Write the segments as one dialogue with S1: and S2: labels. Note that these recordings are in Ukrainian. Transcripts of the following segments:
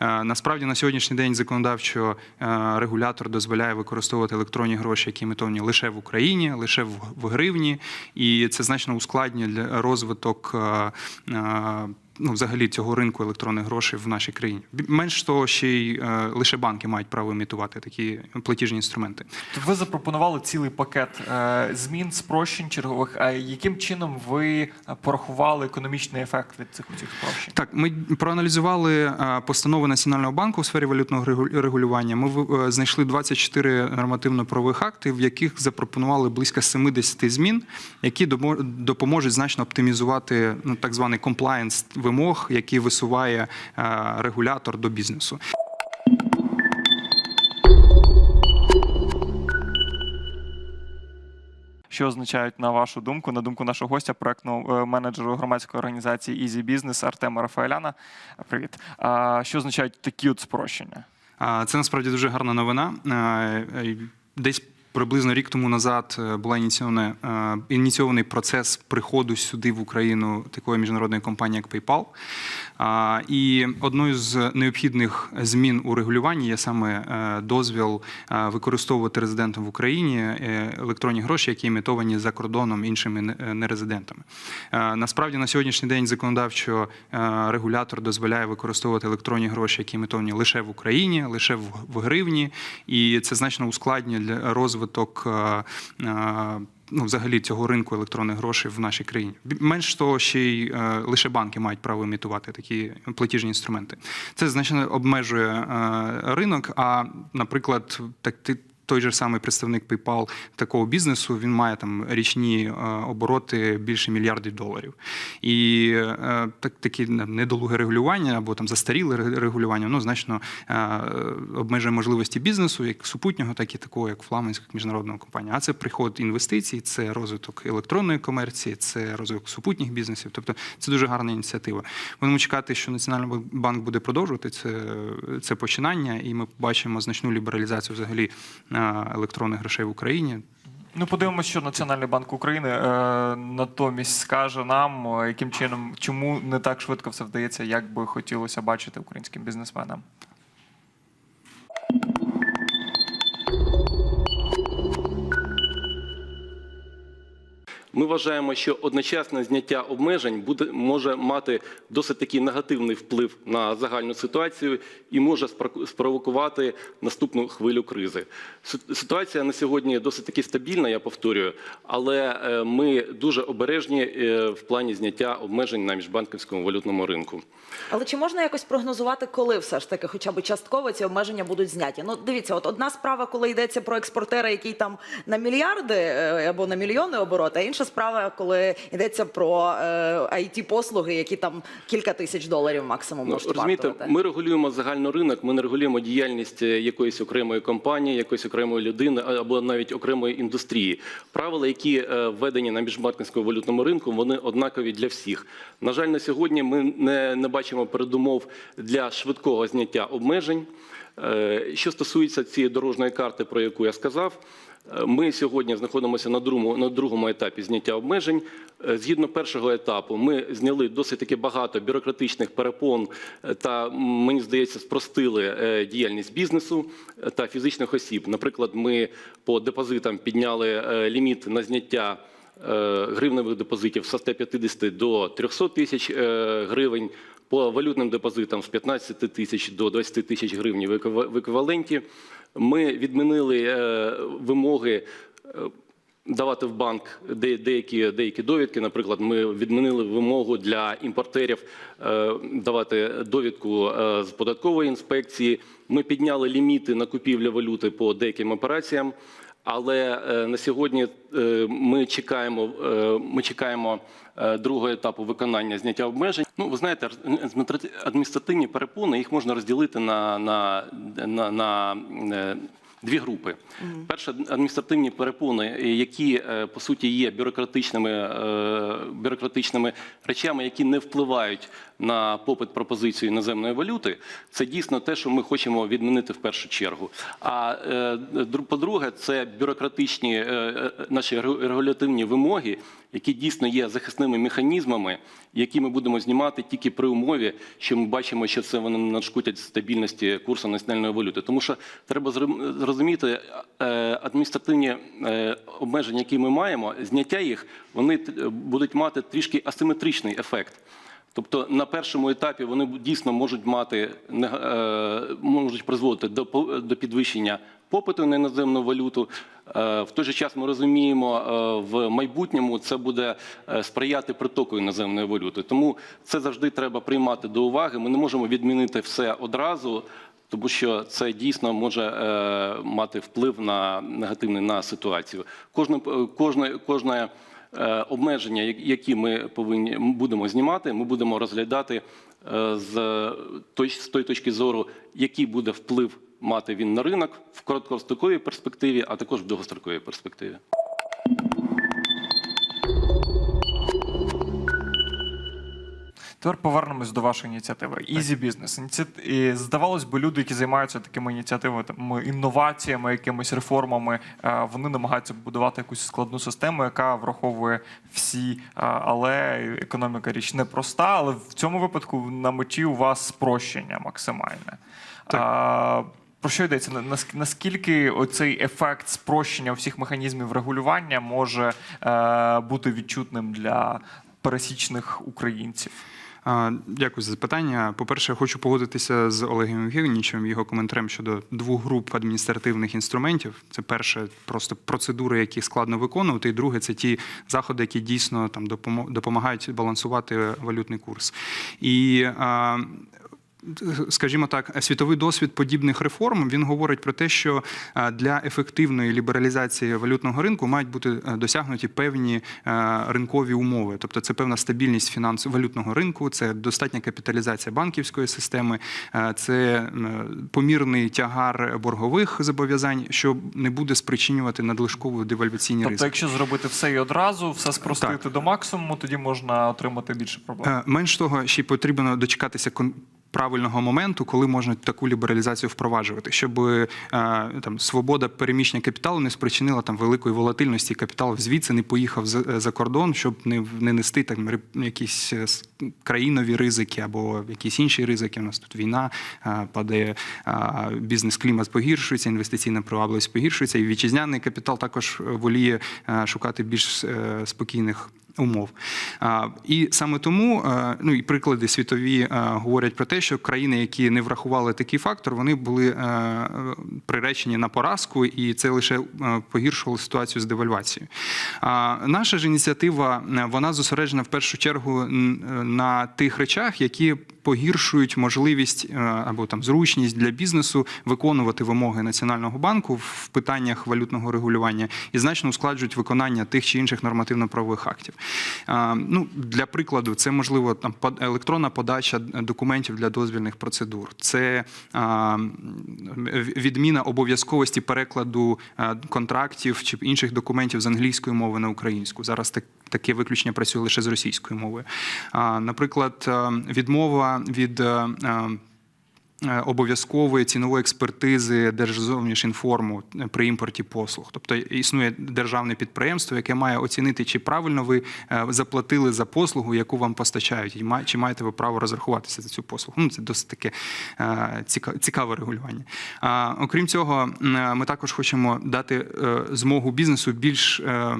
S1: Е, Насправді на сьогоднішній день законодавчо е, регулятор дозволяє використовувати електронні гроші, які емітовані лише в Україні, лише в гривні, і це значно ускладнює для розвиток. Ну, взагалі цього ринку електронних грошей в нашій країні. Менш того, ще й е, лише банки мають право імітувати такі платіжні інструменти.
S2: То ви запропонували цілий пакет е, змін, спрощень чергових. А яким чином ви е, порахували економічний ефект від цих усіх спрощень?
S1: Так, ми проаналізували е, постанови Національного банку у сфері валютного регулювання. Ми е, знайшли 24 нормативно-правових акти, в яких запропонували близько 70 змін, які допоможуть значно оптимізувати ну, так званий комплаєнс вимог, які висуває е, регулятор до бізнесу.
S2: Що означають, на вашу думку, на думку нашого гостя, проектного е, менеджеру громадської організації Easy Business Артема Рафаеляна? Привіт. Що означають такі от спрощення?
S1: Це насправді дуже гарна новина. Е, Десь приблизно рік тому назад е, була ініційована, е, ініційований процес приходу сюди в Україну такої міжнародної компанії, як PayPal. І одною з необхідних змін у регулюванні є саме е, дозвіл використовувати резидентам в Україні електронні гроші, які імітовані за кордоном іншими не- нерезидентами. Насправді на сьогоднішній день законодавчо регулятор дозволяє використовувати електронні гроші, які імітовані лише в Україні, лише в гривні, і це значно ускладнює для розвиток. е, е, Ну, взагалі цього ринку електронних грошей в нашій країні. Менш того, ще й е, лише банки мають право імітувати такі платіжні інструменти. Це значно обмежує ринок. А, наприклад, так ти. Той же самий представник PayPal такого бізнесу він має там річні е, обороти більше мільярдів доларів. І е, так такі недолуге регулювання або там застаріле регулювання ну значно е, обмежує можливості бізнесу, як супутнього, так і такого, як фламандська міжнародного компанія. А це приход інвестицій, це розвиток електронної комерції, це розвиток супутніх бізнесів. Тобто це дуже гарна ініціатива. Будемо чекати, що Національний банк буде продовжувати це, це починання, і ми побачимо значну лібералізацію взагалі електронних грошей в Україні.
S2: Ну, подивимося, що Національний банк України е, натомість скаже нам, е, яким чином, чому не так швидко все вдається, як би хотілося бачити українським бізнесменам.
S3: Ми вважаємо, що одночасне зняття обмежень буде може мати досить такий негативний вплив на загальну ситуацію і може спро- спровокувати наступну хвилю кризи. Ситуація на сьогодні досить таки стабільна, я повторюю, але е, ми дуже обережні е, в плані зняття обмежень на міжбанківському валютному ринку.
S4: Але чи можна якось прогнозувати, коли все ж таки, хоча б частково ці обмеження будуть зняті? Ну, дивіться, от одна справа, коли йдеться про експортера, який там на мільярди е, або на мільйони обороти, а інша справа, коли йдеться про it послуги, які там кілька тисяч доларів максимум
S3: Ну,
S4: можуть
S3: розумієте,
S4: вартувати.
S3: ми регулюємо загальний ринок, ми не регулюємо діяльність е, якоїсь окремої компанії, якоїсь окремої людини або навіть окремої індустрії. Правила, які е, введені на міжбанківському валютному ринку, вони однакові для всіх. На жаль, на сьогодні ми не, не бачимо передумов для швидкого зняття обмежень. Е, Що стосується цієї дорожньої карти, про яку я сказав, е, ми сьогодні знаходимося на другому, на другому етапі зняття обмежень. Е, Згідно першого етапу, ми зняли досить таки багато бюрократичних перепон та, мені здається, спростили діяльність бізнесу та фізичних осіб. Наприклад, ми по депозитам підняли ліміт на зняття гривневих депозитів з 150 до 300 тисяч гривень. По валютним депозитам з 15 тисяч до 20 тисяч гривень в еквіваленті. Ми відмінили е, вимоги е, давати в банк де- деякі, деякі довідки. Наприклад, ми відмінили вимогу для імпортерів е, давати довідку з податкової інспекції. Ми підняли ліміти на купівлю валюти по деяким операціям. Але е, на сьогодні е, ми чекаємо, е, ми чекаємо другого етапу виконання зняття обмежень. Ну, ви знаєте, адміністра- адміністративні перепони їх можна розділити на, на, на, на дві групи. Перше, адміністративні перепони, які по суті є бюрократичними, бюрократичними речами, які не впливають на попит пропозицію іноземної валюти, це дійсно те, що ми хочемо відмінити в першу чергу. А е, по-друге, це бюрократичні е, е, наші регулятивні вимоги, які дійсно є захисними механізмами, які ми будемо знімати тільки при умові, що ми бачимо, що це вони нашкодять стабільності курсу національної валюти. Тому що треба зрозум- зрозуміти адміністративні обмеження, які ми маємо, зняття їх, вони будуть мати трішки асиметричний ефект. Тобто на першому етапі вони дійсно можуть мати е, можуть призводити до до підвищення попиту на іноземну валюту. Е, В той же час ми розуміємо, е, в майбутньому це буде сприяти притоку іноземної валюти. Тому це завжди треба приймати до уваги. Ми не можемо відмінити все одразу. Тому що це дійсно може мати вплив на негативний на ситуацію. Кожне кожне кожне обмеження, які ми повинні будемо знімати, ми будемо розглядати е, з тої точки зору, який буде вплив мати він на ринок в короткостроковій перспективі, а також в довгостроковій перспективі.
S2: Тепер повернемось до вашої ініціативи. Easy Business. Ініці- Здавалось би, люди, які займаються такими ініціативами, інноваціями, якимись реформами, е, вони намагаються будувати якусь складну систему, яка враховує всі. е, Але економіка річ непроста, але в цьому випадку на меті у вас спрощення максимальне. А, Про що йдеться? На- Наскільки оцей ефект спрощення всіх механізмів регулювання може е, бути відчутним для пересічних українців?
S1: Дякую за запитання. По-перше, я хочу погодитися з Олегом Євгенійовичем, його коментарем щодо двох груп адміністративних інструментів. Це перше, просто процедури, які складно виконувати, і друге це ті заходи, які дійсно там допомагають балансувати валютний курс. І Скажімо так, світовий досвід подібних реформ він говорить про те, що е, для ефективної лібералізації валютного ринку мають бути е, досягнуті певні е, ринкові умови. Тобто це певна стабільність фінанс валютного ринку, це достатня капіталізація банківської системи, це помірний тягар боргових зобов'язань, що не буде спричинювати надлишкову девальваційні
S2: Тобто,
S1: ризики.
S2: якщо зробити все і одразу, все спростити до максимуму, тоді можна отримати більше проблем.
S1: Менш того, ще й потрібно дочекатися правильного моменту, коли можна таку лібералізацію впроваджувати, щоб е, там свобода переміщення капіталу не спричинила там великої волатильності. Капітал звідси не поїхав за, за кордон, щоб не, не нести там якісь е, країнові ризики або якісь інші ризики. У нас тут війна е, падає, е, бізнес-клімат погіршується, інвестиційна привабливість погіршується, і вітчизняний капітал також е, воліє е, шукати більш е, спокійних умов. І саме тому, е, ну і приклади світові е, говорять про те, що країни, які не врахували такий фактор, вони були е, приречені на поразку, і це лише погіршувало ситуацію з девальвацією. Наша ж ініціатива вона зосереджена в першу чергу на тих речах, які погіршують можливість або там зручність для бізнесу виконувати вимоги національного банку в питаннях валютного регулювання і значно ускладжують виконання тих чи інших нормативно-правових актів. Ну, для прикладу, це можливо там електронна подача документів для дозвільних процедур, це відміна обов'язковості перекладу контрактів чи інших документів з англійської мови на українську. Зараз так. Таке виключення працює лише з російською мовою. Наприклад, відмова від обов'язкової цінової експертизи Держзовнішінформу при імпорті послуг. Тобто існує державне підприємство, яке має оцінити, чи правильно ви е, заплатили за послугу, яку вам постачають, і чи маєте ви право розрахуватися за цю послугу. Ну, це досить таке е, цікаве регулювання. Окрім цього, ми також хочемо дати е, змогу бізнесу більш е,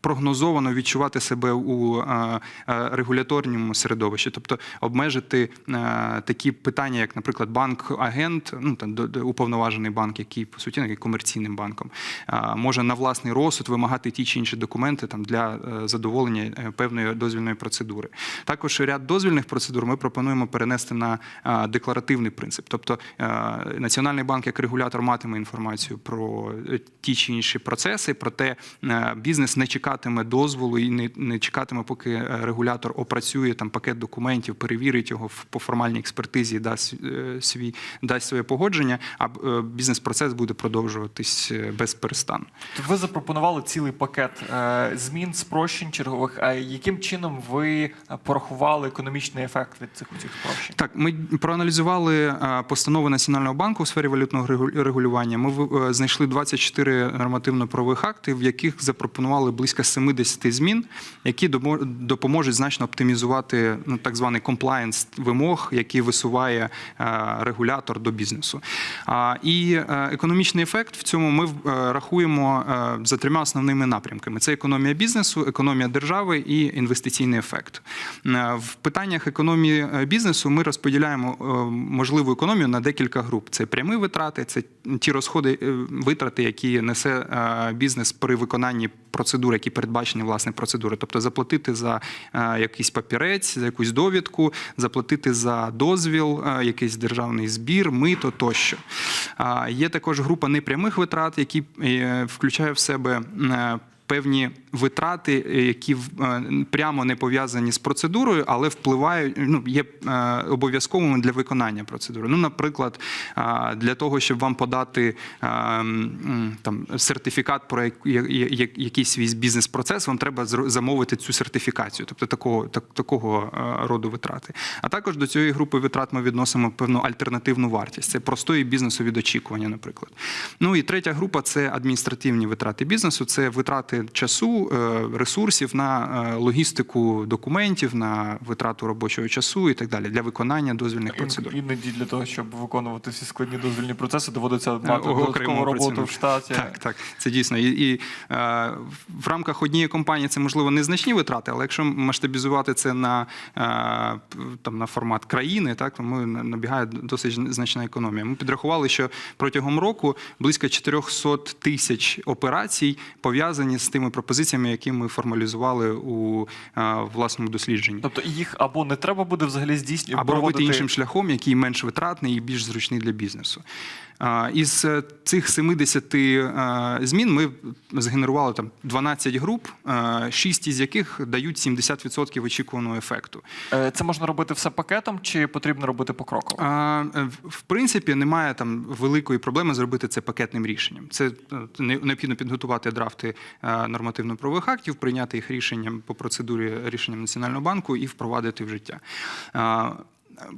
S1: прогнозовано відчувати себе у е, е, регуляторному середовищі, тобто обмежити е, такі питання, як, наприклад, банк-агент, ну там уповноважений банк, який по суті є комерційним банком, може на власний розсуд вимагати ті чи інші документи там для задоволення певної дозвільної процедури. Також ряд дозвільних процедур ми пропонуємо перенести на декларативний принцип, тобто Національний банк як регулятор матиме інформацію про ті чи інші процеси, проте бізнес не чекає чекатиме дозволу і не, не чекатиме, поки е, регулятор опрацює там пакет документів, перевірить його в- по формальній експертизі, дасть е, свій дасть своє погодження, а е, бізнес-процес буде продовжуватись без перестану.
S2: Ви запропонували цілий пакет змін, спрощень чергових. А яким чином ви порахували економічний ефект від цих усіх спрощень?
S1: Так, ми проаналізували постанови Національного банку у сфері валютного регулювання. Ми знайшли 24 нормативно-правових акти, в яких запропонували близько 70 змін, які допоможуть значно оптимізувати ну, так званий комплаєнс вимог, які висуває е, регулятор до бізнесу. І е, економічний ефект в цьому ми е, рахуємо за трьома основними напрямками: це економія бізнесу, економія держави і інвестиційний ефект. В питаннях економії бізнесу ми розподіляємо можливу економію на декілька груп: це прямі витрати, це ті розходи витрати, які несе бізнес при виконанні процедур, які передбачені власне процедури, тобто заплатити за е, якийсь папірець, за якусь довідку, заплатити за дозвіл, е, якийсь державний збір, мито тощо. А, Є також група непрямих витрат, які е, включає в себе. Певні витрати, е, які е, прямо не пов'язані з процедурою, але впливають, ну є е, обов'язковими для виконання процедури. Ну, наприклад, для того, щоб вам подати там сертифікат про якийсь свій бізнес-процес, вам треба замовити цю сертифікацію, тобто такого так, такого роду витрати. А також до цієї групи витрат ми відносимо певну альтернативну вартість. Це простої бізнесу від очікування, наприклад. Ну і третя група це адміністративні витрати бізнесу, це витрати часу, е, ресурсів на е, логістику документів, на витрату робочого часу і так далі для виконання дозвільних процедур.
S2: Іноді для того, щоб виконувати всі складні дозвільні процеси, доводиться мати
S1: Е,
S2: додаткову роботу в штаті.
S1: Так, так, це дійсно. І, і в рамках однієї компанії це можливо незначні витрати, але якщо масштабізувати це на, там, на формат країни, так, то ми набігає досить значна економія. Ми підрахували, що протягом року близько 400 тисяч операцій пов'язані з тими пропозиціями, які ми формалізували у е, власному дослідженні.
S2: Тобто їх або не треба буде взагалі здійснювати,
S1: Або робити іншим шляхом, який менш витратний і більш зручний для бізнесу. Із е, цих 70 е, змін ми згенерували там 12 груп, 6 із яких дають 70% очікуваного ефекту.
S2: Е, Це можна робити все пакетом, чи потрібно робити покроково?
S1: Е, в- принципі, немає там великої проблеми зробити це пакетним рішенням. Це е, необхідно підготувати драфти е, нормативно-правових актів, прийняти їх рішенням по процедурі рішенням Національного банку і впровадити в життя.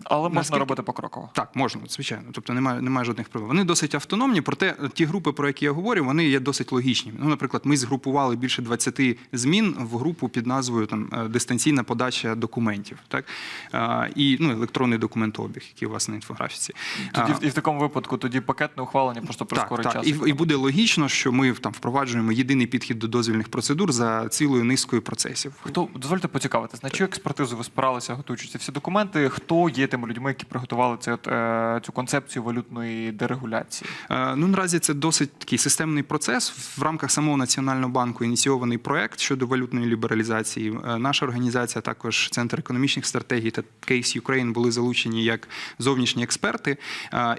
S2: Але можна
S1: наскільки-
S2: робити покроково.
S1: Так, можна, звичайно. Тобто немає, немає жодних проблем. Вони досить автономні, проте ті групи, про які я говорю, вони є досить логічними. Ну, наприклад, ми згрупували більше 20 змін в групу під назвою там е, дистанційна подача документів, так А, і ну, електронний документообіг, який у вас на інфографіці.
S2: Тоді
S1: А,
S2: і в такому випадку тоді пакетне ухвалення просто
S1: так,
S2: прискорить
S1: так.
S2: час.
S1: І, і буде логічно, що ми там впроваджуємо єдиний підхід до дозвільних процедур за цілою низкою процесів.
S2: Хто дозвольте поцікавитись, на чию експертизу ви спиралися, готуючи ці всі документи? Хто є тими людьми, які приготували цю, е, цю концепцію валютної дерегуляції?
S1: Е, Ну, наразі це досить такий системний процес. В рамках самого Національного банку ініційований проект щодо валютної лібералізації. Е, Наша організація, також Центр економічних стратегій та Case Ukraine були залучені як зовнішні експерти.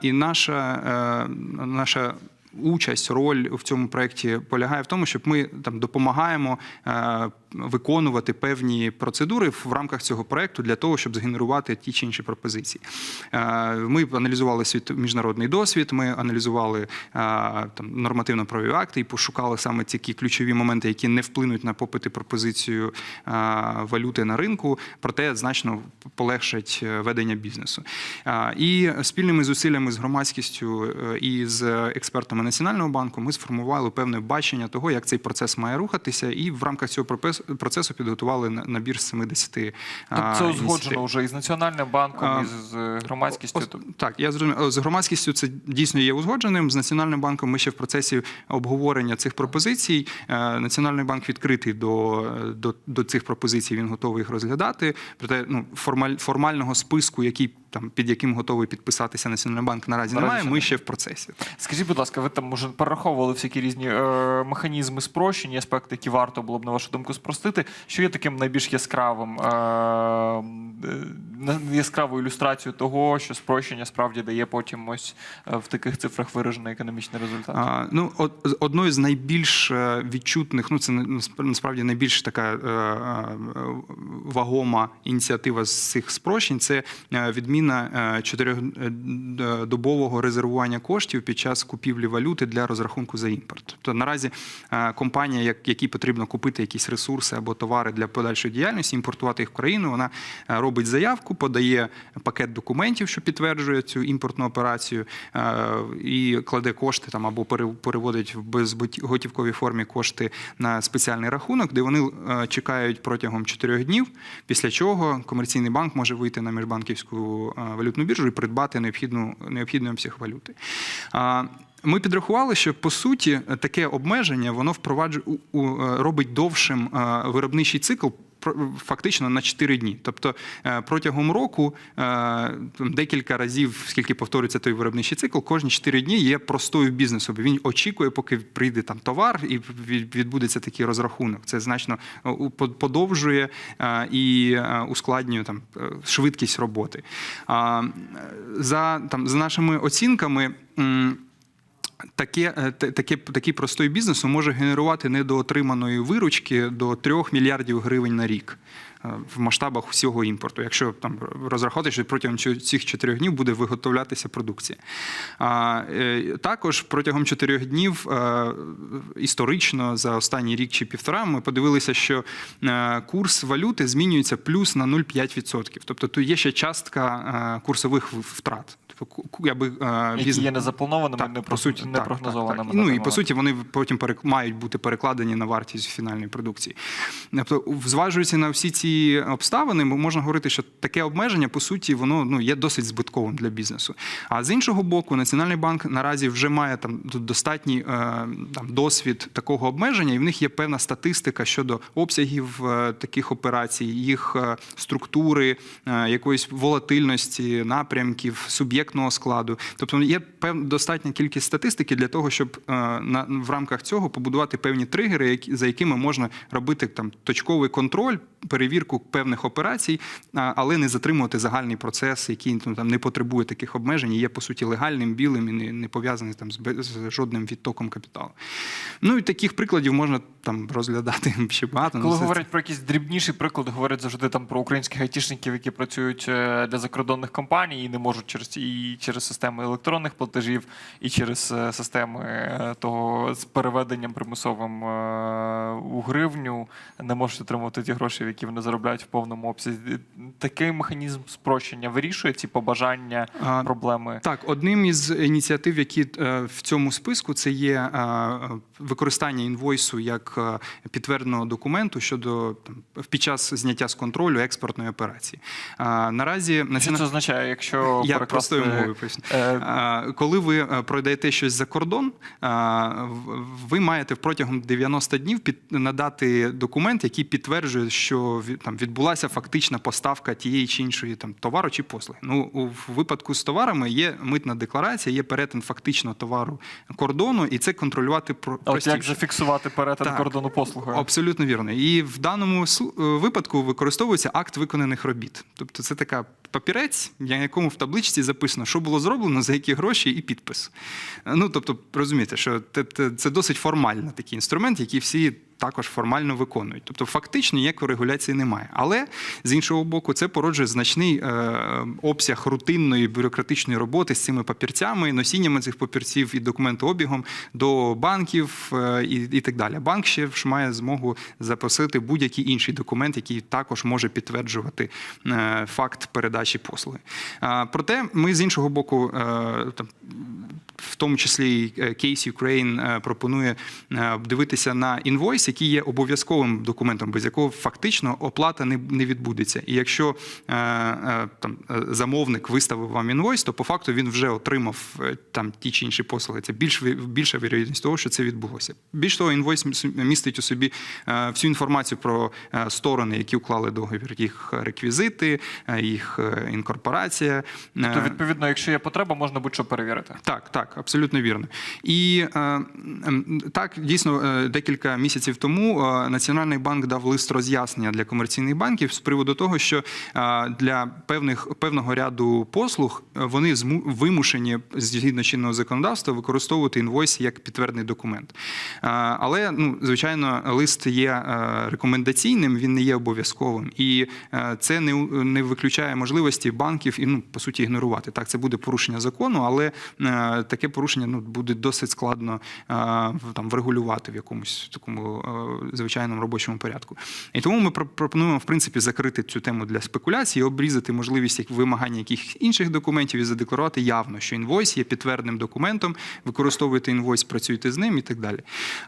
S1: І наша, наша участь, роль в цьому проєкті полягає в тому, щоб ми там допомагаємо виконувати певні процедури в рамках цього проєкту для того, щоб згенерувати ті чи інші пропозиції. Е, Ми аналізували світ міжнародний досвід, ми аналізували е, там нормативно-правові акти і пошукали саме ті ключові моменти, які не вплинуть на попит і пропозицію е, валюти на ринку, проте значно полегшать ведення бізнесу. І спільними зусиллями з громадськістю і з експертами Національного банку ми сформували певне бачення того, як цей процес має рухатися, і в рамках цього пропес- процесу підготували на- набір з 70 е,
S2: Тобто це узгоджено вже із національним банком, і з, громадськістю.
S1: Ос- Так, я зрозумів. З громадськістю це дійсно є узгодженим. З Національним банком ми ще в процесі обговорення цих пропозицій. Е, Національний банк відкритий до, до, до цих пропозицій, він готовий їх розглядати. Проте ну, формаль, формального списку, який там під яким готовий підписатися Національний банк, наразі
S2: Наразі
S1: немає. Ми ще в процесі. Так.
S2: Скажіть, будь ласка, ви там може перераховували всякі різні е, механізми спрощення, аспекти, які варто було б на вашу думку спростити? що є таким найбільш яскравим е, е, яскравою ілюстрацією того, що спрощення справді дає потім ось е, в таких цифрах виражений економічний результат.
S1: А, ну, одною з найбільш е, відчутних, ну це насправді найбільш така е, е, вагома ініціатива з цих спрощень це е, відміна е, чотирьохдобового резервування коштів під час купівлі валюти для розрахунку за імпорт. Тобто наразі е, компанія, як, якій потрібно купити якісь ресурси або товари для подальшої діяльності, імпортувати їх в країну, вона е, робить заявку, подає пакет документів, що підтверджує цю імпортну операцію, е, і кладе кошти там або переводить в безготівковій формі кошти на спеціальний рахунок, де вони е, чекають протягом 4 днів, після чого комерційний банк може вийти на міжбанківську е, валютну біржу і придбати необхідну необхідний обсяг валюти. Ми підрахували, що по суті таке обмеження воно впроваджує е, робить довшим е, виробничий цикл. Фактично на 4 дні. Тобто е, протягом року е, декілька разів, скільки повторюється той виробничий цикл, кожні 4 дні є простою бізнесу. Він очікує, поки прийде там товар і відбудеться такий розрахунок. Це значно е, подовжує і ускладнює там швидкість роботи. За там за нашими оцінками. Таке, е, таке, такий простой бізнес може генерувати недоотриманої виручки до 3 мільярдів гривень на рік в масштабах всього імпорту, якщо там розрахувати, що протягом цих чотирьох днів буде виготовлятися продукція. А, е, також протягом чотирьох днів е, історично за останній рік чи півтора ми подивилися, що е, курс валюти змінюється плюс на 0,5%. Тобто тут є ще частка е, курсових втрат. Е,
S2: Які
S1: бізнес-
S2: є незапланованими,
S1: так,
S2: не,
S1: по суті,
S2: не
S1: так,
S2: прогнозованими.
S1: Так, так. Ну і по суті вони потім перек- мають бути перекладені на вартість фінальної продукції. Тобто, зважуючи на всі ці обставини, можна говорити, що таке обмеження по суті воно ну є досить збитковим для бізнесу. А з іншого боку, Національний банк наразі вже має там достатній е, там досвід такого обмеження, і в них є певна статистика щодо обсягів е, таких операцій, їх е, структури, якоїсь волатильності, напрямків, суб'єктного складу. Тобто є пев, достатня кількість статистики для того, щоб на в рамках цього побудувати певні тригери, за якими можна робити там точковий контроль, перевірку певних операцій, але не затримувати загальний процес, який ну, там не потребує таких обмежень, і є по суті легальним, білим і не, не пов'язаний там з, з жодним відтоком капіталу. Ну і таких прикладів можна там розглядати ще багато.
S2: Коли
S1: Ну, це-
S2: говорять про якісь дрібніші приклади, говорять завжди там про українських айтішників, які працюють е, для закордонних компаній і не можуть через і через системи електронних платежів, і через е, системи е, того з переведенням примусовим у гривню, не можуть отримувати ті гроші, які вони заробляють в повному обсязі. Такий механізм спрощення вирішує ці побажання, проблеми.
S1: Так, одним із ініціатив, які е, в цьому списку, це є е, використання інвойсу як е, підтвердженого документу щодо там під час зняття з контролю експортної операції. Наразі національна
S2: це означає, якщо
S1: я простою мовою поясню.
S2: е,
S1: Коли ви е, продаєте щось за кордон, ви маєте протягом 90 днів під надати документ, який підтверджує, що від- там відбулася фактична поставка тієї чи іншої там товару чи послуги. Ну у випадку з товарами є митна декларація, є перетин фактично товару кордону, і це контролювати про
S2: От як зафіксувати перетин
S1: Так.
S2: кордону послугою?
S1: Абсолютно вірно. І в даному е, випадку використовується акт виконаних робіт. Тобто це така папірець, на якому в табличці записано, що було зроблено, за які гроші, і підпис. Е, Ну тобто, розумієте, що те- це досить формальний такий інструмент, який всі. Також формально виконують, тобто фактично ніякої регуляції немає. Але з іншого боку, це породжує значний е, обсяг рутинної бюрократичної роботи з цими папірцями, носіннями цих папірців і документообігом до банків е, і, і так далі. Банк ще ж має змогу запросити будь-який інший документ, який також може підтверджувати е, факт передачі послуги. А, Проте ми з іншого боку, е, там, в тому числі е, Case Ukraine е, пропонує е, дивитися на інвойс, який є обов'язковим документом, без якого фактично оплата не, не відбудеться. І якщо е, е, там е, замовник виставив вам інвойс, то по факту він вже отримав там ті чи інші послуги. Це більш більша вірогідність того, що це відбулося. Більш того, інвойс містить у собі всю інформацію про сторони, які уклали договір, їх реквізити, їх інкорпорація.
S2: То
S1: Е,
S2: відповідно, якщо є потреба, можна будь-що перевірити.
S1: так, так. Абсолютно вірно. І так, дійсно, декілька місяців тому е, Національний банк дав лист роз'яснення для комерційних банків з приводу того, що е, для певних певного ряду послуг е, вони вимушені згідно чинного законодавства використовувати інвойс як підтвердний документ. Але ну, звичайно, лист є рекомендаційним, він не є обов'язковим, і це не, не виключає можливості банків і ну по суті ігнорувати. Так, це буде порушення закону, але таке порушення ну буде досить складно там врегулювати в якомусь такому звичайному робочому порядку. І тому ми пропонуємо в принципі закрити цю тему для спекуляцій, обрізати можливість вимагання якихось інших документів і задекларувати явно, що інвойс є підтвердним документом, використовуєте інвойс, працюєте з ним і так далі.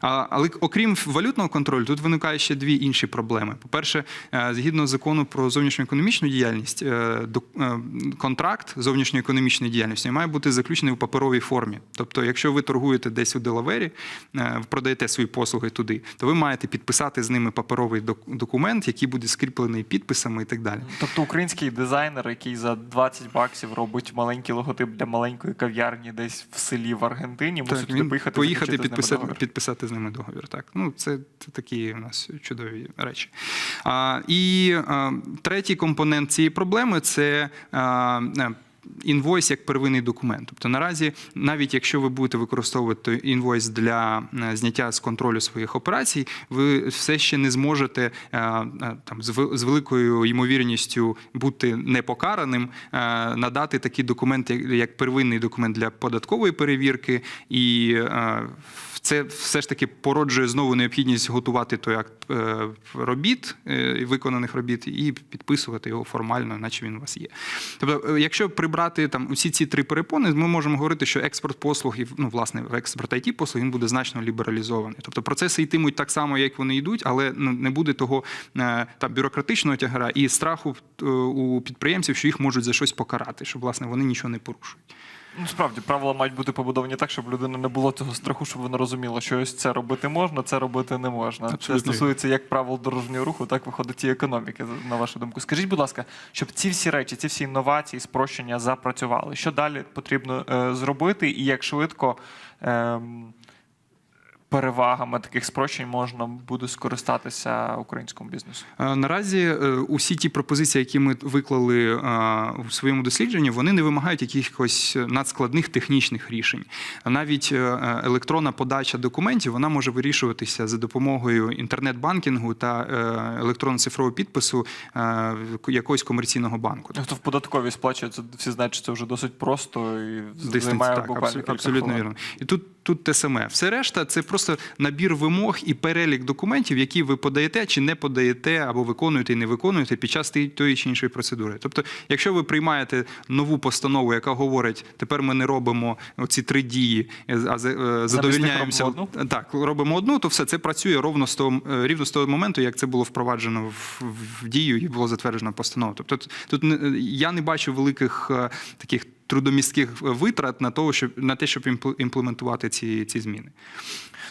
S1: Але окрім валютного контролю, тут виникає ще дві інші проблеми. По-перше, е, згідно закону про зовнішньоекономічну діяльність, е, е, контракт зовнішньоекономічної діяльності має бути заключений у паперовій формі. Тобто, якщо ви торгуєте десь у Делавері, е, продаєте свої послуги туди, то ви маєте підписати з ними паперовий документ, який буде скріплений підписами і так далі.
S2: Тобто український дизайнер, який за 20 баксів робить маленький логотип для маленької кав'ярні десь в селі в Аргентині, мусить
S1: Так,
S2: туди
S1: він
S2: поїхати,
S1: поїхати
S2: заключити з ними
S1: підписати,
S2: договір.
S1: підписати з ними договір. Так, ну це, це такі у нас чудові речі. А, і а, третій компонент цієї проблеми це. А, е, Інвойс як первинний документ. Тобто наразі, навіть якщо ви будете використовувати інвойс для е, зняття з контролю своїх операцій, ви все ще не зможете е, е, там з великою ймовірністю бути непокараним, надати такий документ, як- первинний документ для податкової перевірки, і це все ж таки породжує знову необхідність готувати той акт робіт, виконаних робіт, і підписувати його формально, наче він у вас є. Тобто, якщо прибрати там усі ці три перепони, ми можемо говорити, що експорт послуг ну, власне експорт it послуг він буде значно лібералізований. Тобто процеси йтимуть так само, як вони йдуть, але ну, не буде того е, там бюрократичного тягара і страху е, у підприємців, що їх можуть за щось покарати, що власне вони нічого не порушують.
S2: Ну, справді, правила мають бути побудовані так, щоб людина не було цього страху, щоб вона розуміла, що ось це робити можна, це робити не можна. Це стосується як правил дорожнього руху, так виходить і економіки, на вашу думку. Скажіть, будь ласка, щоб ці всі речі, ці всі інновації, спрощення запрацювали. Що далі потрібно е, зробити, і як швидко ем, перевагами таких спрощень можна буде скористатися українському бізнесу?
S1: Е, Наразі е, усі ті пропозиції, які ми виклали е, у своєму дослідженні, вони не вимагають якихось надскладних технічних рішень. Навіть електронна подача документів вона може вирішуватися за допомогою інтернет-банкінгу та електронно-цифрового підпису якогось комерційного банку.
S2: Хто в податковій сплачується, всі знають, що це вже досить просто і займає
S1: так,
S2: буквально
S1: абсолютно вірно. І тут, тут те саме. Все решта це просто набір вимог і перелік документів, які ви подаєте чи не подаєте, або виконуєте і не виконуєте під час тієї- тої чи іншої процедури. Тобто, якщо ви приймаєте нову постанову, яка говорить, тепер ми не робимо оці три дії, е, а е, задовільняємося
S2: робимо
S1: так, робимо одну, то все це працює ровно з того е, рівно з того моменту, як це було впроваджено в, в дію і було затверджено постанова. Тобто тут- я не бачу великих таких трудомістких витрат на того, щоб на те, щоб імпл- імплементувати ці, ці зміни.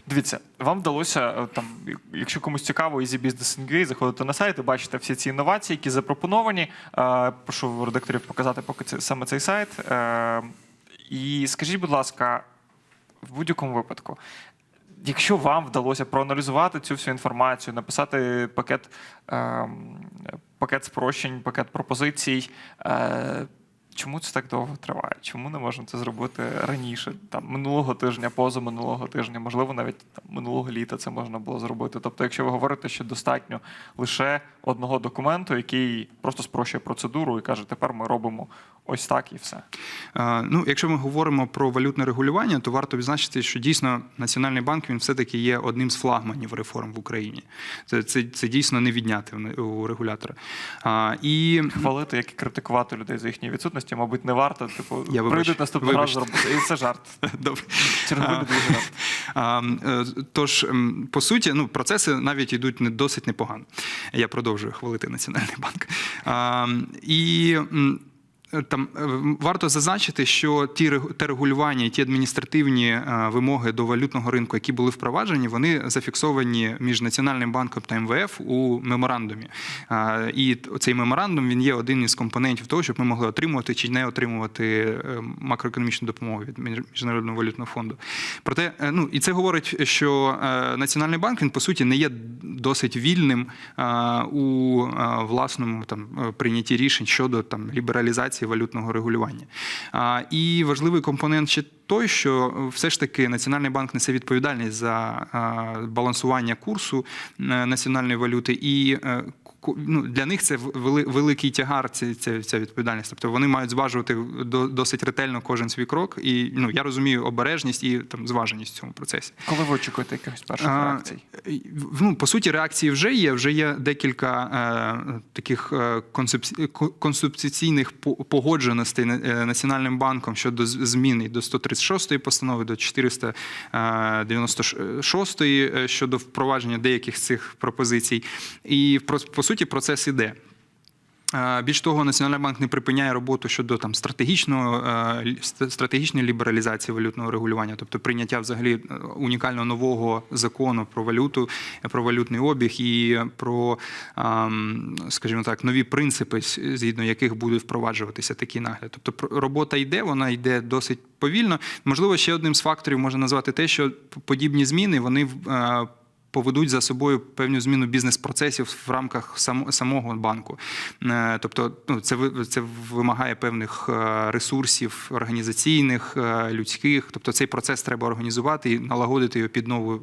S2: Дивіться, вам вдалося е, там, якщо комусь цікаво, Easy Business NG, заходите на сайт і бачите всі ці інновації, які запропоновані. Е, Прошу редакторів показати поки це саме цей сайт. Е, І скажіть, будь ласка, в будь-якому випадку. Якщо вам вдалося проаналізувати цю всю інформацію, написати пакет, ем, пакет спрощень, пакет пропозицій, е, чому це так довго триває? Чому не можна це зробити раніше? Там минулого тижня, позаминулого тижня, можливо, навіть там, минулого літа це можна було зробити. Тобто, якщо ви говорите, що достатньо лише одного документу, який просто спрощує процедуру і каже, тепер ми робимо ось так і все.
S1: Е, Ну, якщо ми говоримо про валютне регулювання, то варто відзначити, що дійсно Національний банк він все-таки є одним з флагманів реформ в Україні. Це, це, це дійсно не відняти у регулятора. А, і
S2: Хвалити, як і критикувати людей за їхні відсутності, мабуть, не варто. Типу,
S1: Я
S2: прийдуть наступного разу
S1: роботи.
S2: зробити. І це жарт.
S1: добре.
S2: Черговий дуже жарт.
S1: Е, Тож, по суті, ну, процеси навіть йдуть не досить непогано. Я продовжую хвалити Національний банк. І Там е, варто зазначити, що ті те регулювання і ті адміністративні е, вимоги до валютного ринку, які були впроваджені, вони зафіксовані між Національним банком та МВФ у меморандумі. Е, І цей меморандум він є один із компонентів того, щоб ми могли отримувати чи не отримувати е, макроекономічну допомогу від Між- Міжнародного валютного фонду. Проте, е, ну і це говорить, що е, Національний банк він по суті не є досить вільним е, у е, власному там е, прийнятті рішень щодо там лібералізації валютного регулювання. І важливий компонент ще той, що все ж таки Національний банк несе відповідальність за е, балансування курсу е, національної валюти і. Ну, для них це вели- великий тягар, ця, ця, ця відповідальність. Тобто вони мають зважувати до- досить ретельно кожен свій крок. І ну, я розумію обережність і там зваженість в цьому процесі.
S2: Коли ви очікуєте якихось перших
S1: А,
S2: реакцій?
S1: Ну, по суті, реакції вже є. Вже є декілька е, таких е, конституційних погодженостей е, Національним банком щодо з- зміни до 136 постанови, до 496 е, щодо впровадження деяких цих пропозицій. І по суті процес іде. Більш того, Національний банк не припиняє роботу щодо там стратегічного е, стратегічної лібералізації валютного регулювання, тобто прийняття взагалі е, унікально нового закону про валюту, про валютний обіг і про, скажімо так, нові принципи, згідно яких буде впроваджуватися такий нагляд. Тобто робота йде, вона йде досить повільно. Можливо, ще одним з факторів можна назвати те, що подібні зміни вони е, поведуть за собою певну зміну бізнес-процесів в рамках самого банку. Е, Тобто, ну, це це вимагає певних е, ресурсів організаційних, е, людських. Тобто, цей процес треба організувати і налагодити його під нову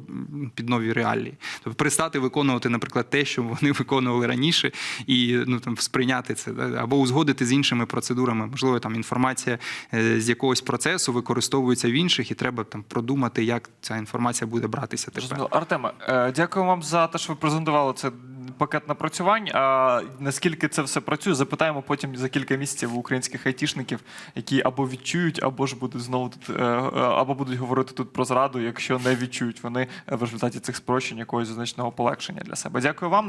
S1: під нові реалії. Тобто, перестати виконувати, наприклад, те, що вони виконували раніше, і ну там сприйняти це або узгодити з іншими процедурами. Можливо, там інформація з якогось процесу використовується в інших, і треба там продумати, як ця інформація буде братися тепер.
S2: Зрозуміло. Дякую вам за те, що ви презентували це пакет напрацювань. А наскільки це все працює, запитаємо потім за кілька місяців українських айтішників, які або відчують, або ж будуть знову тут, е, е, або будуть говорити тут про зраду, якщо не відчують вони в результаті цих спрощень якогось значного полегшення для себе. Дякую вам.